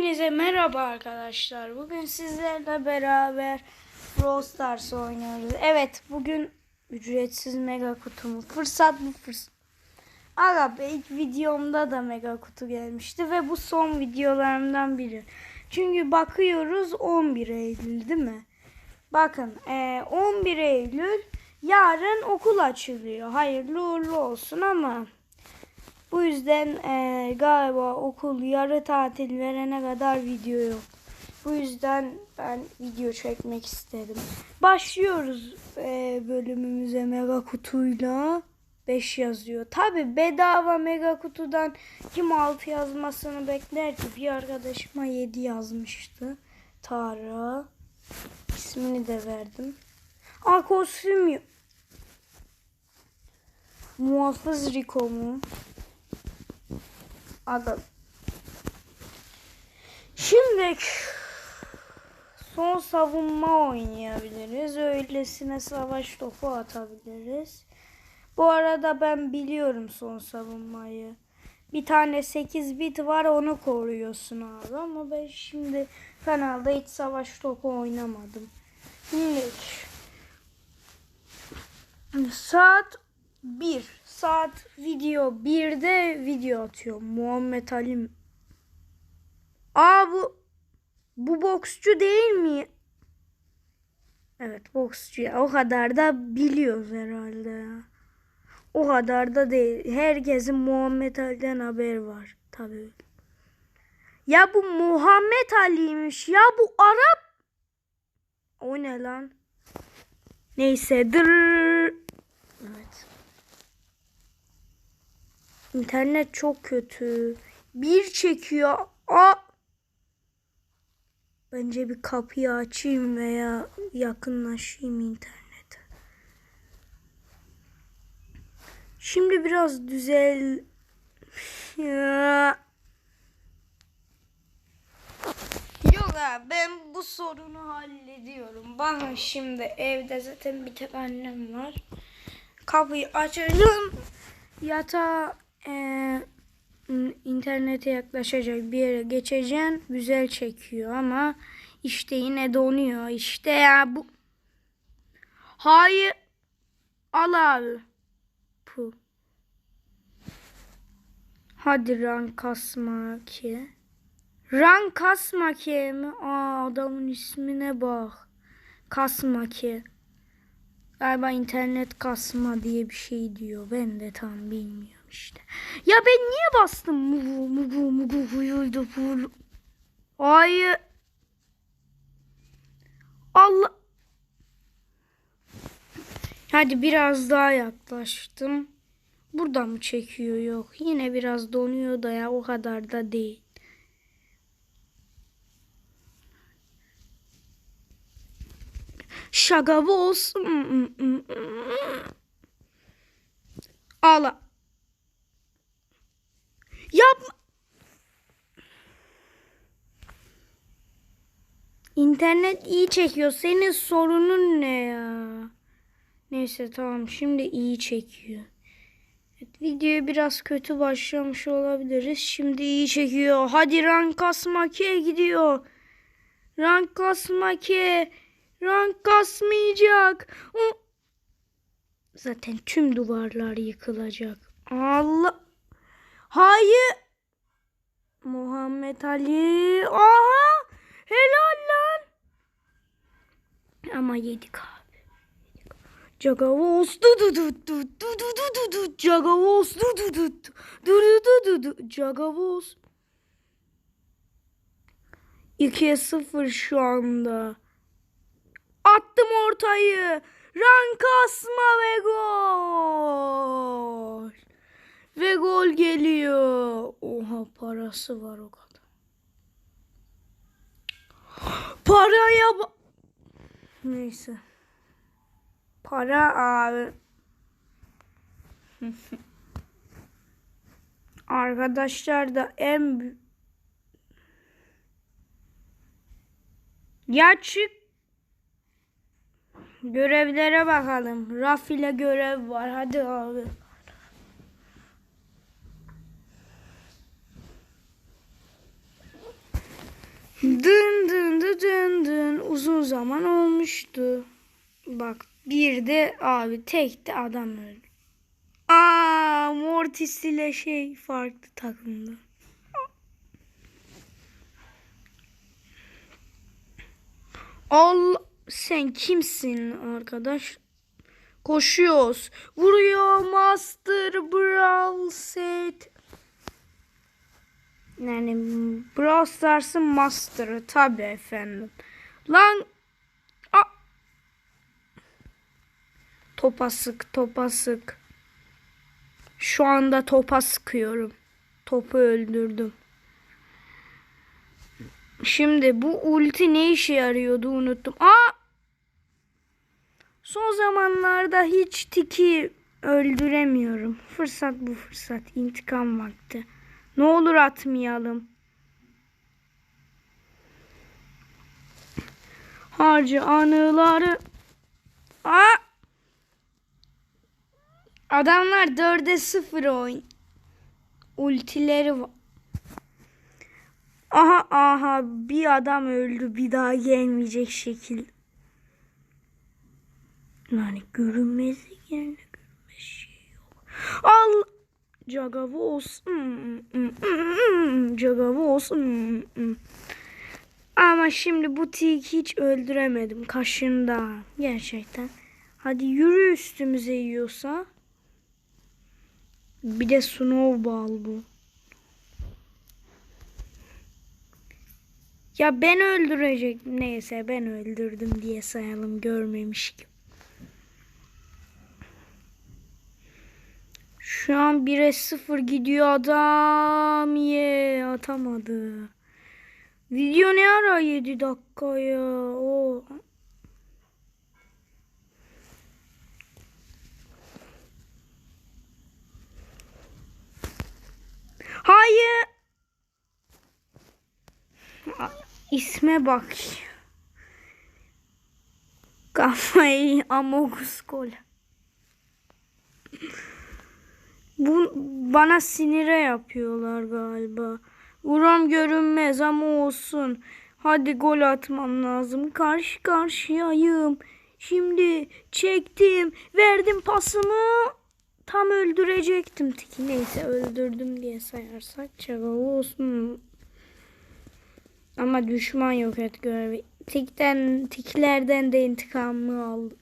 Hepinize merhaba arkadaşlar. Bugün sizlerle beraber Brawl Stars oynuyoruz. Evet bugün ücretsiz mega kutumu fırsat bu fırsat. Aga ilk videomda da mega kutu gelmişti ve bu son videolarımdan biri. Çünkü bakıyoruz 11 Eylül değil mi? Bakın eee, 11 Eylül yarın okul açılıyor. Hayırlı uğurlu olsun ama bu yüzden eee, galiba okul yarı tatil verene kadar video yok. Bu yüzden ben video çekmek istedim. Başlıyoruz eee, bölümümüze mega kutuyla. 5 yazıyor. Tabi bedava mega kutudan kim 6 yazmasını bekler ki? Bir arkadaşıma 7 yazmıştı. Tara. İsmini de verdim. Aa kostüm. Muhafız Rico mu? Aga. Şimdi son savunma oynayabiliriz. Öylesine savaş topu atabiliriz. Bu arada ben biliyorum son savunmayı. Bir tane 8 bit var onu koruyorsun abi ama ben şimdi kanalda hiç savaş topu oynamadım. Şimdi saat 1 saat video 1'de video atıyor Muhammed Ali. Aa bu bu boksçu değil mi? Evet boksçu ya. O kadar da biliyoruz herhalde ya. O kadar da değil. Herkesin Muhammed Ali'den haber var. Tabii. Ya bu Muhammed Ali'ymiş. Ya bu Arap. O ne lan? Neyse. Dır. Evet. İnternet çok kötü. Bir çekiyor. Aa. Bence bir kapıyı açayım veya yakınlaşayım internete. Şimdi biraz düzel... Yok ben bu sorunu hallediyorum. Bana şimdi evde zaten bir tek annem var. Kapıyı açacağım. Yatağa eee, internete yaklaşacak bir yere geçeceğim. Güzel çekiyor ama işte yine donuyor. İşte ya bu. Hayır. Al abi. Puh. Hadi rank kasma ki. Rank kasma ki mi? Aa adamın ismine bak. Kasma ki. Galiba internet kasma diye bir şey diyor. Ben de tam bilmiyorum işte. Ya ben niye bastım? Mugu mugu mugu huyuldu huyuldu. Hayır. Allah. Hadi biraz daha yaklaştım. Burada mı çekiyor yok. Yine biraz donuyor da ya o kadar da değil. Şaka bu olsun. Ağla. Yapma. İnternet iyi çekiyor. Senin sorunun ne ya? Neyse tamam şimdi iyi çekiyor. Evet, videoya biraz kötü başlamış olabiliriz. Şimdi iyi çekiyor. Hadi rank kasmake gidiyor. Rank kasmake. Rank kasmayacak. Zaten tüm duvarlar yıkılacak. Allah. Hayır. Muhammed Ali. Aha. Helal lan. Ama yedik abi. Cagavos du du du du du du du du du Cagavos du du du du du du du du Cagavos 2'ye 0 şu anda. Attım ortayı. Rank asma ve gol. Ve gol geliyor. Oha parası var o kadar. Paraya ba- Neyse. Para abi. Arkadaşlar da en bü- Ya çık. Görevlere bakalım. Raf ile görev var. Hadi abi. Dın dın dın dın dın uzun zaman olmuştu. Bak bir de abi tek de adam öldü. Aa Mortis ile şey farklı takımda. Allah sen kimsin arkadaş? Koşuyoruz. Vuruyor Master Brawl Set. Yani Brawl Stars'ın Master'ı tabi efendim. Lan A Topa sık topa sık. Şu anda topa sıkıyorum. Topu öldürdüm. Şimdi bu ulti ne işe yarıyordu unuttum. Aa! Son zamanlarda hiç tiki öldüremiyorum. Fırsat bu fırsat. İntikam vakti. Ne olur atmayalım. Harcı anıları. Aa! Adamlar 4'e 0 oyun. Ultileri var. Aha aha bir adam öldü bir daha gelmeyecek şekil. Yani görünmezlik yerine görünmez şey yok. Al Cagavos. Cagavos. Ama şimdi bu tik hiç öldüremedim. Kaşında. Gerçekten. Hadi yürü üstümüze yiyorsa. Bir de snowball bu. Ya ben öldürecek neyse ben öldürdüm diye sayalım görmemiş gibi. Şu an 1'e 0 gidiyor adam. Ye atamadı. Video ne ara 7 dakika ya. O. Hayır. İsme bak. Kafayı Amogus Kola. Bu bana sinire yapıyorlar galiba. Uram görünmez ama olsun. Hadi gol atmam lazım. Karşı karşıyayım. Şimdi çektim. Verdim pasımı. Tam öldürecektim tiki. Neyse öldürdüm diye sayarsak çaba olsun. Ama düşman yok et görevi. Tikten, tiklerden de intikamımı aldım.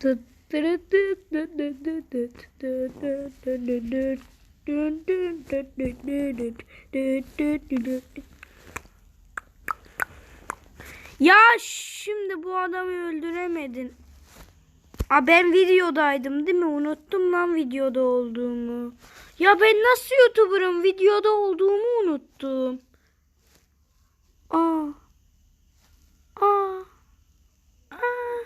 Tıt tıt. Ya şimdi bu adamı öldüremedin. Aa, ben videodaydım değil mi? Unuttum lan videoda olduğumu. Ya ben nasıl YouTuber'ım? Videoda olduğumu unuttum. Aa. Aa. Aa.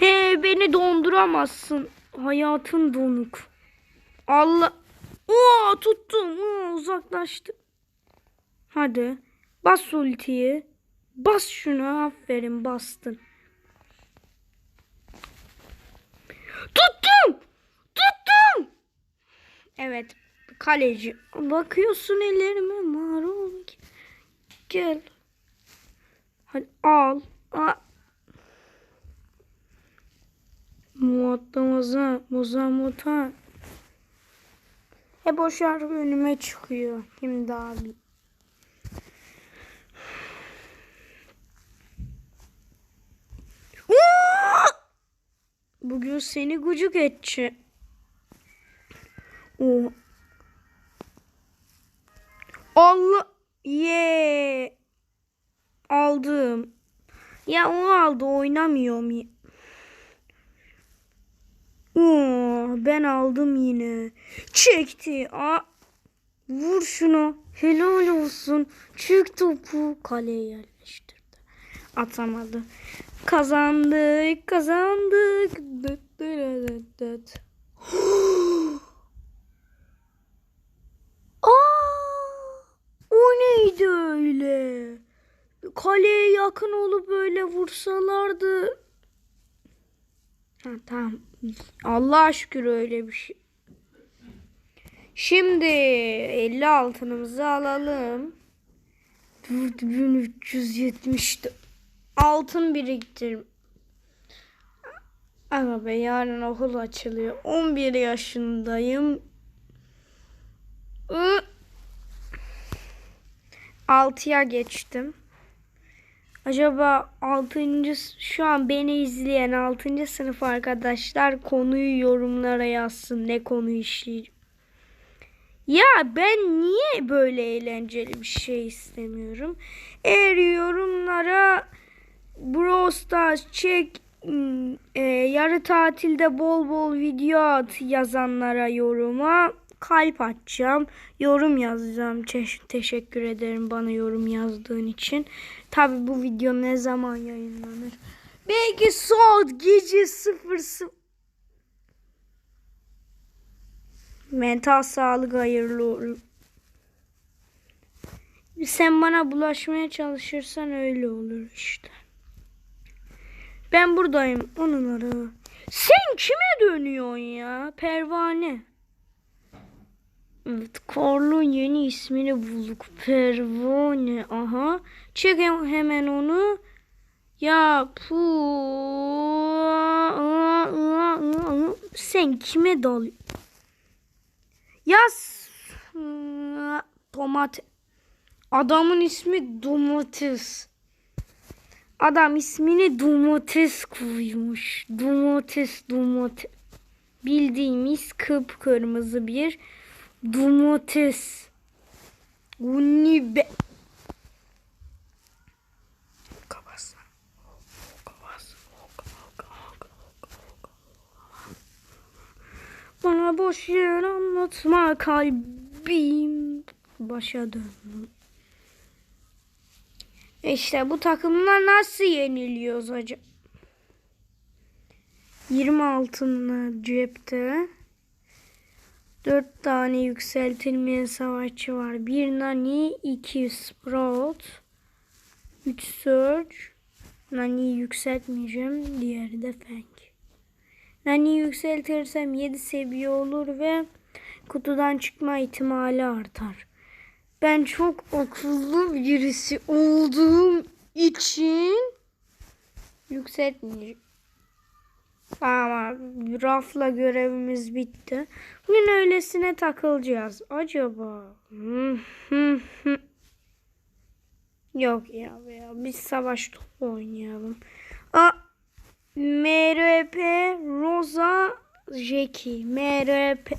He beni donduramazsın. Hayatın donuk. Allah. Oo tuttum. Oo, uzaklaştı. Hadi. Bas ultiyi. Bas şunu. Aferin bastın. Tuttum. Tuttum. Evet. Kaleci. Bakıyorsun ellerime marul. Gel. Hadi al. Al. Muattamaza, mozamuta. Hep o şarkı önüme çıkıyor. Şimdi abi. Bugün seni gucuk edeceğim. Oh. Allah ye aldım. Ya o aldı oynamıyorum. Oo, ben aldım yine. Çekti. Aa, vur şunu. Helal olsun. Çık topu. Kaleye. Atamadı. Kazandık. Kazandık. Dıt dıt dıt dıt. Aa, o neydi öyle? Kaleye yakın olup böyle vursalardı. Ha, tamam. Allah'a şükür öyle bir şey. Şimdi 50 altınımızı alalım. 4370 altın biriktirim. Ama be yarın okul açılıyor. 11 yaşındayım. Ü- 6'ya geçtim. Acaba 6. şu an beni izleyen 6. sınıf arkadaşlar konuyu yorumlara yazsın. Ne konu işleyeceğim. Ya ben niye böyle eğlenceli bir şey istemiyorum? Eğer yorumlara Brawl Stars çek e, yarı tatilde bol bol video at yazanlara yoruma kalp atacağım. Yorum yazacağım. Teş- teşekkür ederim bana yorum yazdığın için. Tabi bu video ne zaman yayınlanır? Belki saat gece 00 Mental sağlık hayırlı olur. Sen bana bulaşmaya çalışırsan öyle olur işte. Ben buradayım. Onun ara. Sen kime dönüyorsun ya? Pervane. Evet, Karl'ın yeni ismini bulduk. Pervane. Aha. Çek hem- hemen onu. Ya pu. Sen kime dalıyorsun? Yaz. Domates. Adamın ismi domates. Adam ismini domates koymuş. Domates, domates. Bildiğimiz kıpkırmızı bir domates. Kabas. Kabas. Bana boş yer anlatma kalbim. Başa döndüm. İşte bu takımlar nasıl yeniliyoruz acaba? 20 altınla cepte. 4 tane yükseltilmeyen savaşçı var. 1 Nani, 2 Sprout, 3 Surge. Nani'yi yükseltmeyeceğim. Diğeri de Fang. Nani'yi yükseltirsem 7 seviye olur ve kutudan çıkma ihtimali artar. Ben çok akıllı birisi olduğum için yükseltmeyeceğim. Ama rafla görevimiz bitti. Bugün öylesine takılacağız. Acaba? Yok ya ya biz savaş topu oynayalım. A MRP Rosa Jackie MRP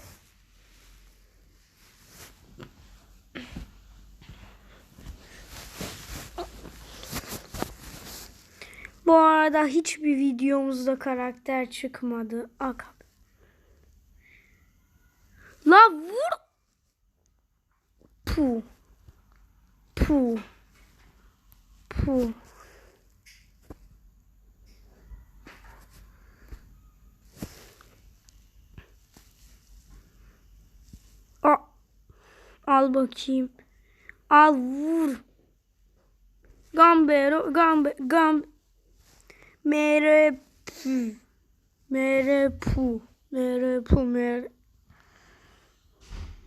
Bu arada hiçbir videomuzda karakter çıkmadı. Ak. La vur. Pu. Pu. Pu. A. Al bakayım. Al vur. Gambero, gambe, gambe. Merepu. Merepu. Merepu. Mere.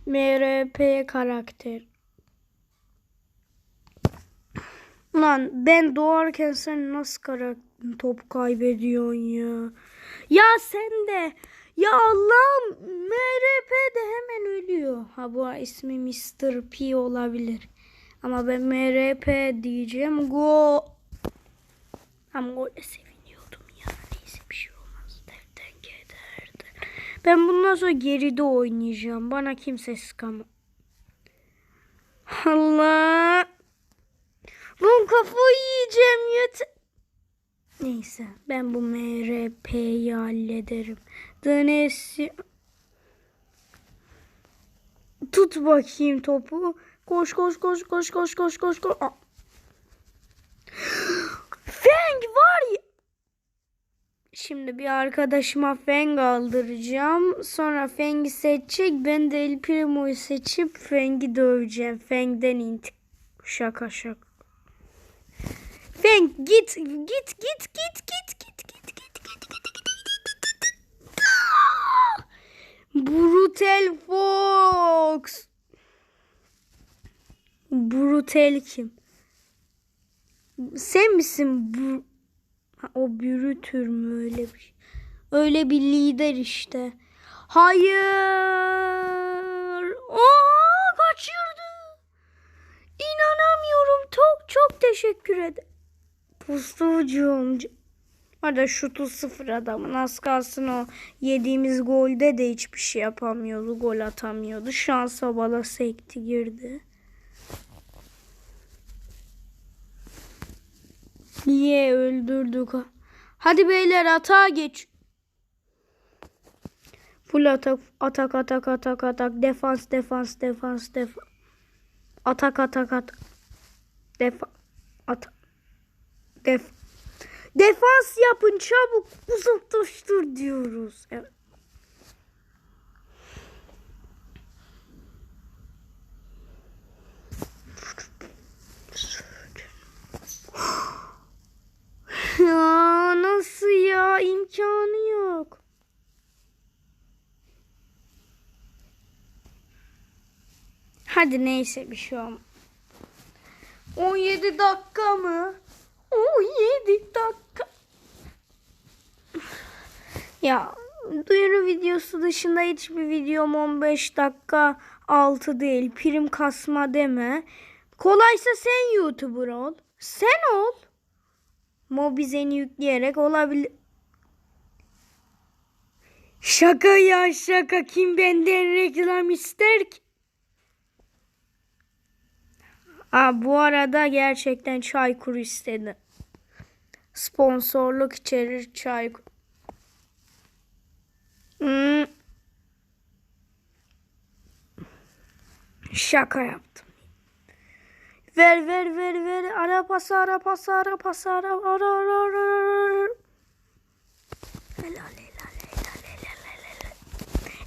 MRP karakter. Lan ben doğarken sen nasıl karakter top kaybediyorsun ya? Ya sen de ya Allah'ım MRP de hemen ölüyor. Ha bu ismi Mr. P olabilir. Ama ben MRP diyeceğim. Go. Ama öyle seviniyordum ya. Neyse bir şey olmaz. Derden kederden. Ben bundan sonra geride oynayacağım. Bana kimse sıkamaz. Allah. Lan kafayı yiyeceğim yeter. Neyse ben bu MRP'yi hallederim. Dönesi... Tut bakayım topu. Koş koş koş koş koş koş koş koş. Feng var ya. Şimdi bir arkadaşıma Feng aldıracağım. Sonra Feng'i seçecek. Ben de El Primo'yu seçip Feng'i döveceğim. Feng'den intik. Şaka şaka. Feng git git git git git git git git git git git Brutal Fox. Brutal kim? Sen misin bu? O bürütür mü öyle bir şey? Öyle bir lider işte. Hayır. Aa kaçırdı. İnanamıyorum. Çok çok teşekkür ederim. Pustucuğum. Orada şutu sıfır adamın. Az kalsın o yediğimiz golde de hiçbir şey yapamıyordu. Gol atamıyordu. Şansa bala sekti girdi. Niye öldürdük? Hadi beyler atağa geç. Full atak, atak, atak, atak, atak. Defans, defans, defans, defans. Atak, atak, atak. Defa, atak. Def, defans yapın çabuk uzaklaştır diyoruz. Evet. Ya nasıl ya imkanı yok. Hadi neyse bir şey olmaz. 17 dakika mı? 17 dakika. Ya duyuru videosu dışında hiçbir videom 15 dakika altı değil. Prim kasma deme. Kolaysa sen YouTuber ol. Sen ol. Mobizen'i yükleyerek olabilir. Şaka ya şaka. Kim benden reklam ister ki? Aa, bu arada gerçekten Çaykur istedi. Sponsorluk içerir Çaykur. Hmm. Şaka yaptım. Ver ver ver ver. Ara pası ara pası ara ara ara ara.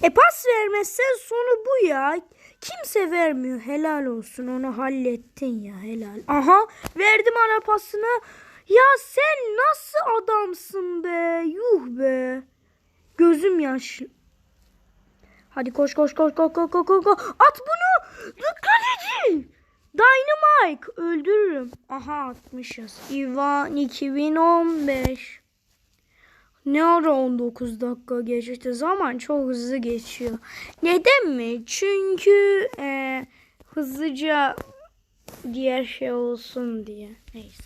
E pas vermezsen sonu bu ya. Kimse vermiyor. Helal olsun. Onu hallettin ya. Helal. Aha verdim ara pasını. Ya sen nasıl adamsın be? Yuh be. Gözüm yaşlı. Hadi koş koş koş koş koş koş koş. At bunu. Edin. Dynamite öldürürüm. Aha atmışız. Ivan 2015. Ne ara 19 dakika geçti. Zaman çok hızlı geçiyor. Neden mi? Çünkü e, hızlıca diğer şey olsun diye. Neyse.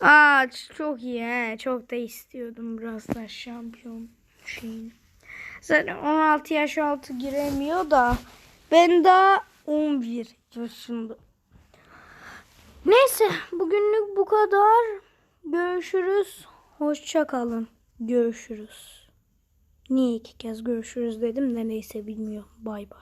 Aa çok iyi he. Çok da istiyordum biraz da şampiyon şeyini. Zaten 16 yaş altı giremiyor da ben daha 11 yaşında. Neyse bugünlük bu kadar. Görüşürüz. Hoşça kalın. Görüşürüz. Niye iki kez görüşürüz dedim de neyse bilmiyorum. Bay bay.